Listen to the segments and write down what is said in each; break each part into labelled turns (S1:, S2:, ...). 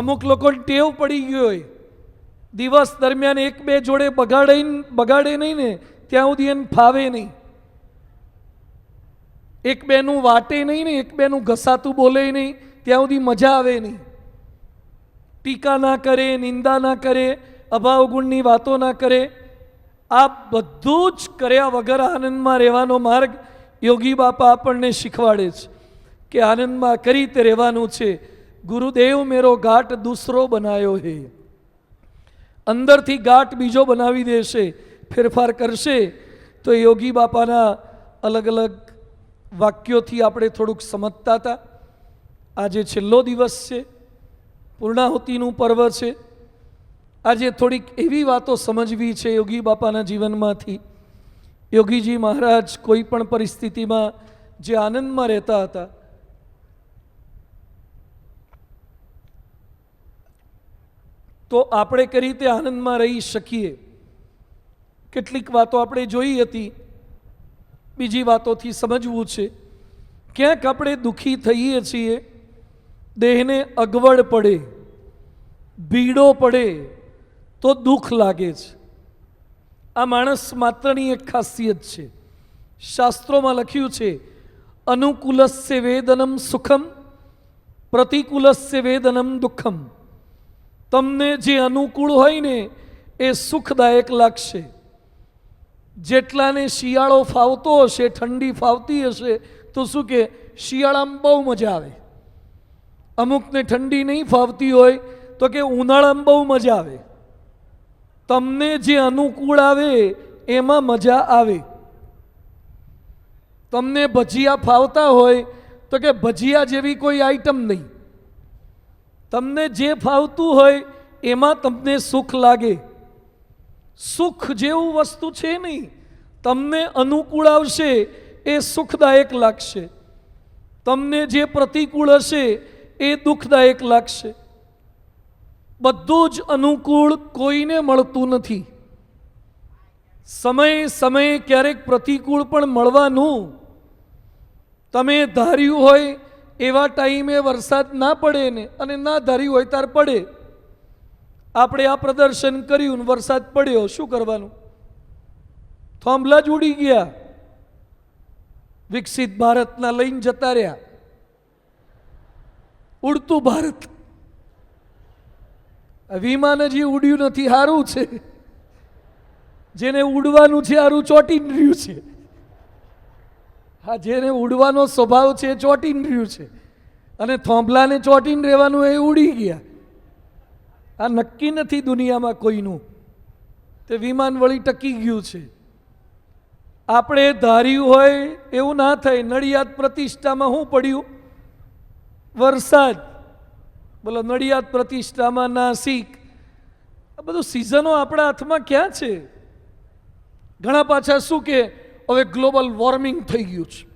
S1: અમુક લોકોને ટેવ પડી ગઈ હોય. દિવસ દરમિયાન એક બે જોડે બગાડે બગાડે નહીં ને, ત્યાં સુધી એને ફાવે નહીં. એક બેનું વાટે નહીં ને, એક બેનું ઘસાતું બોલે નહીં, ત્યાં સુધી મજા આવે નહીં. ટીકા ના કરે, નિંદા ના કરે, અભાવ ગુણની વાતો ના કરે. આ બધું જ કર્યા વગર આનંદમાં રહેવાનો માર્ગ યોગી બાપા આપણને શીખવાડે છે કે આનંદમાં કઈ રીતે રહેવાનું છે ગુરુદેવ મેરો ઘાટ દૂસરો બનાયો હે. અંદરથી ગાંઠ બીજો બનાવી દેશે, ફેરફાર કરશે. તો યોગી બાપાના અલગ અલગ વાક્યોથી આપણે થોડુંક સમજતા હતા. આજે છેલ્લો દિવસ છે, પૂર્ણાહુતિનું પર્વ છે. આજે થોડીક એવી વાતો સમજવી છે યોગી બાપાના જીવનમાંથી. યોગીજી મહારાજ કોઈ પણ પરિસ્થિતિમાં જે આનંદમાં રહેતા હતા તો આપણે કઈ રીતે આનંદમાં રહી શકીએ? કેટલીક વાતો આપણે જોઈ હતી. બીજી વાતોથી સમજવું છે. ક્યાંક આપણે દુઃખી થઈએ છીએ. દેહને અગવડ પડે. ભીડો પડે. તો દુઃખ લાગે છે. આ માણસ માત્રની એક ખાસિયત છે. શાસ્ત્રોમાં લખ્યું છે, અનુકૂલસ્ય વેદનમ સુખમ, પ્રતિકૂલસ્ય વેદનમ દુઃખમ. તમને જે અનુકૂળ હોય ને, એ સુખદાયક લાગશે. જેટલાને શિયાળો ફાવતો હશે, ઠંડી ફાવતી હશે, તો શું કે શિયાળામાં બહુ મજા આવે. અમુકને ઠંડી નહીં ફાવતી હોય, તો કે ઉનાળામાં બહુ મજા આવે. તમને જે અનુકૂળ આવે, એમાં મજા આવે. તમને ભજીયા ફાવતા હોય, તો કે ભજીયા જેવી કોઈ આઈટમ નહીં. તમને જે ફાવતું હોય, એમાં તમને સુખ લાગે. સુખ જેવું વસ્તુ છે નહીં. તમને અનુકૂળ આવશે, એ સુખદાયક લાગશે. તમને જે પ્રતિકૂળ હશે, એ દુઃખદાયક લાગશે. બધું જ અનુકૂળ કોઈને મળતું નથી. સમય સમયે ક્યારેક પ્રતિકૂળ પણ મળવાનું. તમે ધાર્યું હોય એવા ટાઈમે વરસાદ ના પડે ને અને ના ધારી હોય તાર પડે. આપણે આ પ્રદર્શન કર્યું વરસાદ પડ્યો, શું કરવાનું? થોંભલા જ ઉડી ગયા. વિકસિત ભારતના લઈને જતા રહ્યા. ઉડતું ભારત. વિમાન હજી ઉડ્યું નથી સારું છે. જેને ઉડવાનું છે સારું ચોટી રહ્યું છે. હા જેને ઉડવાનો સ્વભાવ છે એ ચોંટીને રહ્યું છે. અને થોંભલાને ચોંટીને રહેવાનું એ ઉડી ગયા. આ નક્કી નથી દુનિયામાં કોઈનું. તે વિમાન વળી ટકી ગયું છે. આપણે ધાર્યું હોય એવું ના થાય. નડિયાદ પ્રતિષ્ઠામાં શું પડ્યું? વરસાદ. બોલો, નડિયાદ પ્રતિષ્ઠામાં નાસિક. આ બધું સિઝનો આપણા હાથમાં ક્યાં છે? ઘણા પાછા શું કે હવે ગ્લોબલ વોર્મિંગ થઈ ગયું છે.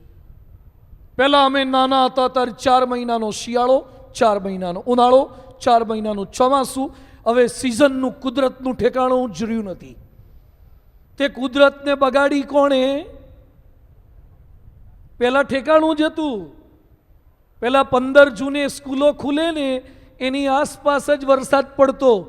S1: પહેલાં અમે નાના હતા ત્યારે ચાર મહિનાનો શિયાળો, ચાર મહિનાનો ઉનાળો, ચાર મહિનાનું ચોમાસું. હવે સિઝનનું કુદરતનું ઠેકાણું જ રહ્યું નથી. તે કુદરતને બગાડી કોણે? પહેલાં ઠેકાણું જ હતું. પહેલાં પંદર જૂને સ્કૂલો ખુલે ને, એની આસપાસ જ વરસાદ પડતો.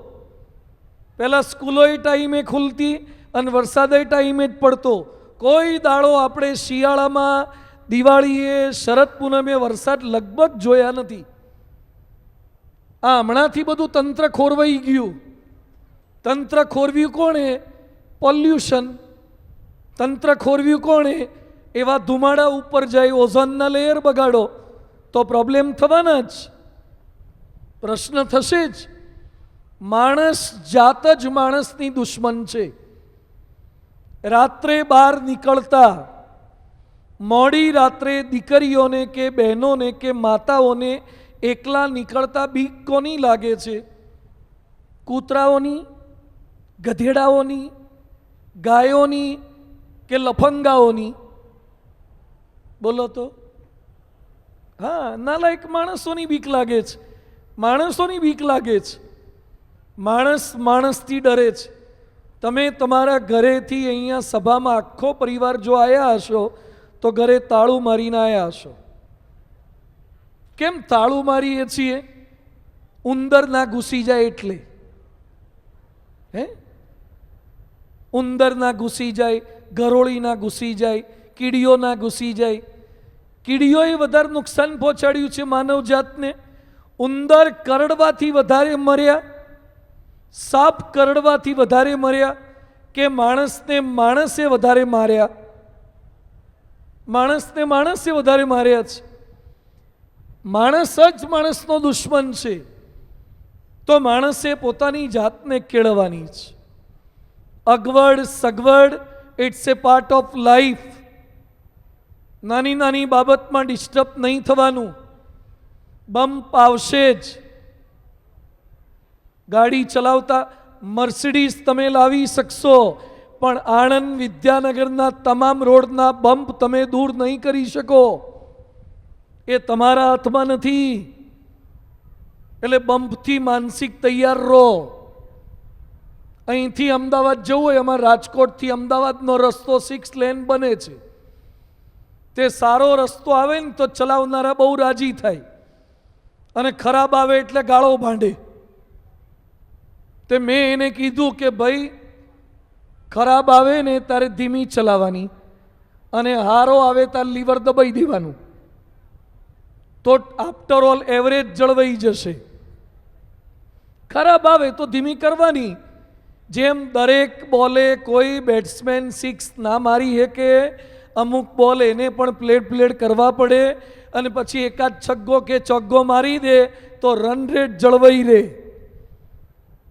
S1: પહેલાં સ્કૂલોય ટાઈમે ખુલતી અને વરસાદય ટાઈમે જ પડતો. કોઈ દાડો આપણે શિયાળામાં, દિવાળીએ, શરદ પૂનમે વરસાદ લગભગ જોયા નથી. આ હમણાંથી બધું તંત્ર ખોરવાઈ ગયું. તંત્ર ખોરવ્યું કોણે? પોલ્યુશન. તંત્ર ખોરવ્યું કોણે? એવા ધુમાડા ઉપર જાય, ઓઝોનના લેયર બગાડો, તો પ્રોબ્લેમ થવાના જ. પ્રશ્ન થશે જ. માણસ જાત જ માણસની દુશ્મન છે. રાત્રે બહાર નીકળતા, મોડી રાત્રે દીકરીઓને કે બહેનોને કે માતાઓને એકલા નીકળતા બીક કોની લાગે છે? કૂતરાઓની, ગધેડાઓની, ગાયોની કે લફંગાઓની? બોલો તો. હા, નાલાયક માણસોની બીક લાગે છે. માણસોની બીક લાગે છે. માણસ માણસથી ડરે છે. તમે તમારા ઘરેથી અહીંયા સભામાં આખો પરિવાર જો આવ્યા હશો, તો ઘરે તાળું મારીને આવ્યા હશો. કેમ તાળું મારીએ છીએ? ઉંદર ના ઘૂસી જાય એટલે. હે? ઉંદર ના ઘૂસી જાય, ગરોળી ના ઘૂસી જાય, કીડીઓ ના ઘૂસી જાય. કીડીઓએ વધારે નુકસાન પહોંચાડ્યું છે માનવ જાતને ઉંદર કરડવાથી વધારે મર્યા સાપ કરડવાથી વધારે મર્યા કે માણસને માણસે વધારે માર્યા? માણસને માણસે વધારે માર્યા છે. માણસ જ માણસનો દુશ્મન છે. તો માણસે પોતાની જાતને કેળવવાની છે. અગવડ સગવડ it's a part of life નાની નાની બાબતમાં ડિસ્ટર્બ નહીં થવાનું. બમ્પ આવશે જ. ગાડી ચલાવતા મર્સિડીઝ તમે લાવી શકશો. પણ આણંદ વિદ્યાનગરના તમામ રોડના બમ્પ તમે દૂર નહીં કરી શકો. એ તમારા હાથમાં નથી. એટલે બમ્પથી માનસિક તૈયાર રહો. અહીંથી અમદાવાદ જવું હોય, એમાં રાજકોટથી અમદાવાદનો રસ્તો સિક્સ લેન બને છે. તે સારો રસ્તો આવે ને તો ચલાવનારા બહુ રાજી થાય. અને ખરાબ આવે એટલે ગાળો ભાંડે. તે મેં એને કીધું કે ભાઈ, ખરાબ આવે ને તારે ધીમી ચલાવવાની અને હારો આવે તારે લીવર દબાઈ દેવાનું. તો આફ્ટર ઓલ એવરેજ જળવાઈ જશે. ખરાબ આવે તો ધીમી કરવાની. જેમ દરેક બોલે કોઈ બેટ્સમેન સિક્સ ના મારી શકે, અમુક બોલ એને પણ પ્લેટ પ્લેટ કરવા પડે અને પછી એકાદ છગ્ગો કે ચોગ્ગો મારી દે તો રન રેટ જળવાઈ રહે.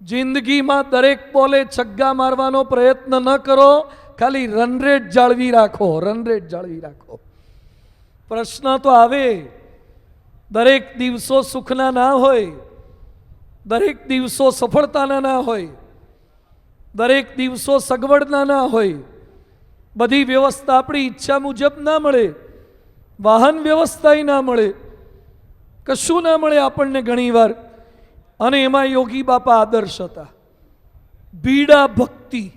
S1: જિંદગીમાં દરેક બોલે છગ્ગા મારવાનો પ્રયત્ન ન કરો, ખાલી રનરેટ જાળવી રાખો રનરેટ જાળવી રાખો. પ્રશ્ન તો આવે, દરેક દિવસો સુખના ના હોય, દરેક દિવસો સફળતાના ના હોય, દરેક દિવસો સગવડના ના હોય, બધી વ્યવસ્થા આપણી ઈચ્છા મુજબ ના મળે, વાહન વ્યવસ્થાય ના મળે, કશું ના મળે આપણને ઘણીવાર. અને એમાં યોગી બાપા આદર્શ હતા. બીડા ભક્તિ.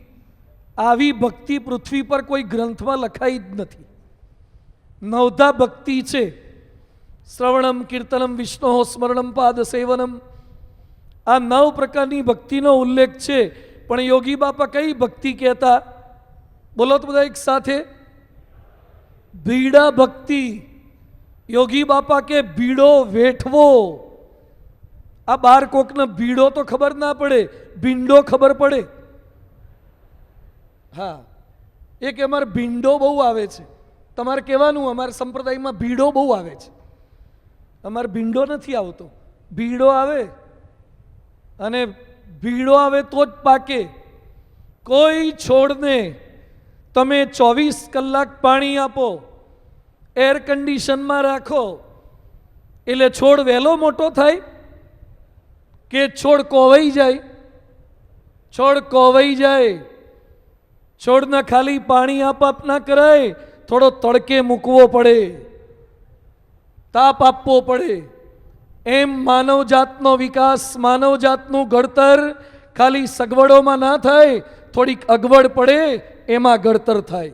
S1: આવી ભક્તિ પૃથ્વી પર કોઈ ગ્રંથમાં લખાઈ જ નથી. નવધા ભક્તિ છે. શ્રવણમ, કીર્તનમ, વિષ્ણુ, સ્મરણમ, પાદ સેવનમ. આ નવ પ્રકારની ભક્તિનો ઉલ્લેખ છે. પણ યોગી બાપા કઈ ભક્તિ કહેતા? બોલો તો બધા એક સાથે. ભીડા ભક્તિ. યોગી બાપા કે ભીડો વેઠવો. આ બાર કોકનો ભીડો તો ખબર ના પડે, ભીંડો ખબર પડે. હા, એક અમારે ભીંડો બહુ આવે છે. તમારે કહેવાનું, અમારા સંપ્રદાયમાં ભીડો બહુ આવે છે. અમારે ભીંડો નથી આવતો. ભીડો આવે, અને ભીડો આવે તો જ પાકે. કોઈ છોડને તમે ચોવીસ કલાક પાણી આપો એર કન્ડિશનમાં રાખો, એટલે છોડ વહેલો મોટો થાય કે છોડ કોવાઈ જાય. છોડ કોવાઈ જાય. છોડને ખાલી પાણી આપ આપ ના કરાય. થોડો તડકે મૂકવો પડે. તાપ આપવો પડે. એમ માનવ જાતનો વિકાસ માનવ જાતનું ઘડતર ખાલી સગવડોમાં ના થાય. થોડીક અગવડ પડે, એમાં ઘડતર થાય.